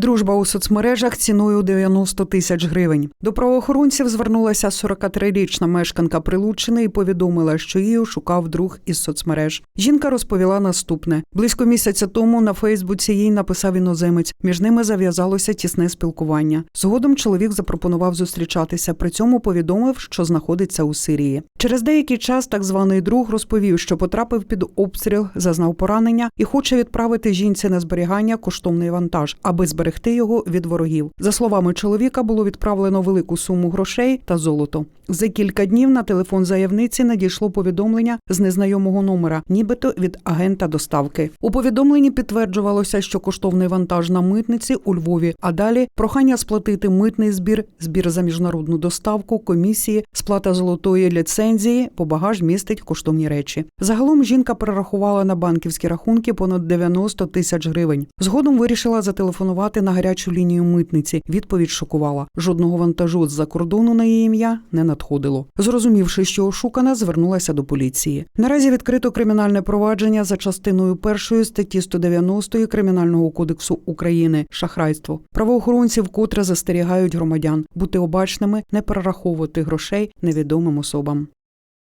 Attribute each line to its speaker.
Speaker 1: Дружба у соцмережах ціною 90 тисяч гривень. До правоохоронців звернулася 43-річна мешканка Прилуччини і повідомила, що її шукав друг із соцмереж. Жінка розповіла наступне: близько місяця тому на Фейсбуці їй написав іноземець. Між ними зав'язалося тісне спілкування. Згодом чоловік запропонував зустрічатися. При цьому повідомив, що знаходиться у Сирії. Через деякий час так званий друг розповів, що потрапив під обстріл, зазнав поранення і хоче відправити жінці на зберігання коштовний вантаж, аби зберегти його від ворогів. За словами чоловіка, було відправлено велику суму грошей та золото. За кілька днів на телефон заявниці надійшло повідомлення з незнайомого номера, нібито від агента доставки. У повідомленні підтверджувалося, що коштовний вантаж на митниці у Львові, а далі прохання сплатити митний збір, збір за міжнародну доставку, комісії, сплата золотої ліцензії, по багаж містить коштовні речі. Загалом жінка перерахувала на банківські рахунки понад 90 тисяч гривень. Згодом вирішила зателефонувати на гарячу лінію митниці. Відповідь шокувала. Жодного вантажу з-за кордону на її ім'я не надходило. Зрозумівши, що ошукана, звернулася до поліції. Наразі відкрито кримінальне провадження за частиною першої статті 190 Кримінального кодексу України шахрайство. Правоохоронці вкотре застерігають громадян бути обачними, не перераховувати грошей невідомим особам.